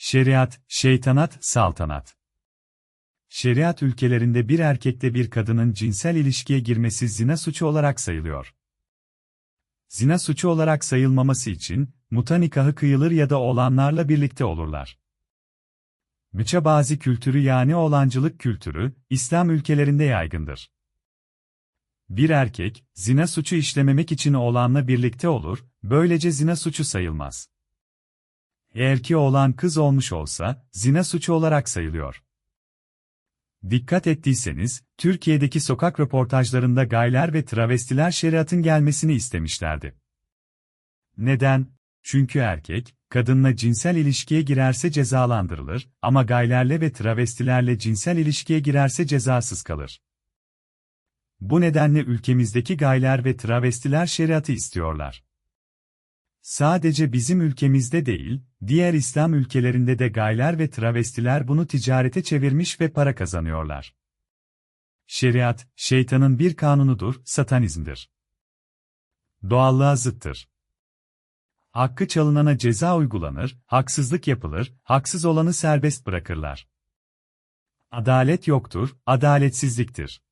Şeriat, şeytanat, saltanat. Şeriat ülkelerinde bir erkekle bir kadının cinsel ilişkiye girmesi zina suçu olarak sayılıyor. Zina suçu olarak sayılmaması için, muta nikahı kıyılır ya da olanlarla birlikte olurlar. Müçebazi kültürü yani olancılık kültürü, İslam ülkelerinde yaygındır. Bir erkek, zina suçu işlememek için oğlanla birlikte olur, böylece zina suçu sayılmaz. Eğer ki oğlan kız olmuş olsa, zina suçu olarak sayılıyor. Dikkat ettiyseniz, Türkiye'deki sokak röportajlarında gayler ve travestiler şeriatın gelmesini istemişlerdi. Neden? Çünkü erkek, kadınla cinsel ilişkiye girerse cezalandırılır ama gaylerle ve travestilerle cinsel ilişkiye girerse cezasız kalır. Bu nedenle ülkemizdeki gayler ve travestiler şeriatı istiyorlar. Sadece bizim ülkemizde değil, diğer İslam ülkelerinde de gayler ve travestiler bunu ticarete çevirmiş ve para kazanıyorlar. Şeriat, şeytanın bir kanunudur, satanizmdir. Doğallığa zıttır. Hakkı çalınana ceza uygulanır, haksızlık yapılır, haksız olanı serbest bırakırlar. Adalet yoktur, adaletsizliktir.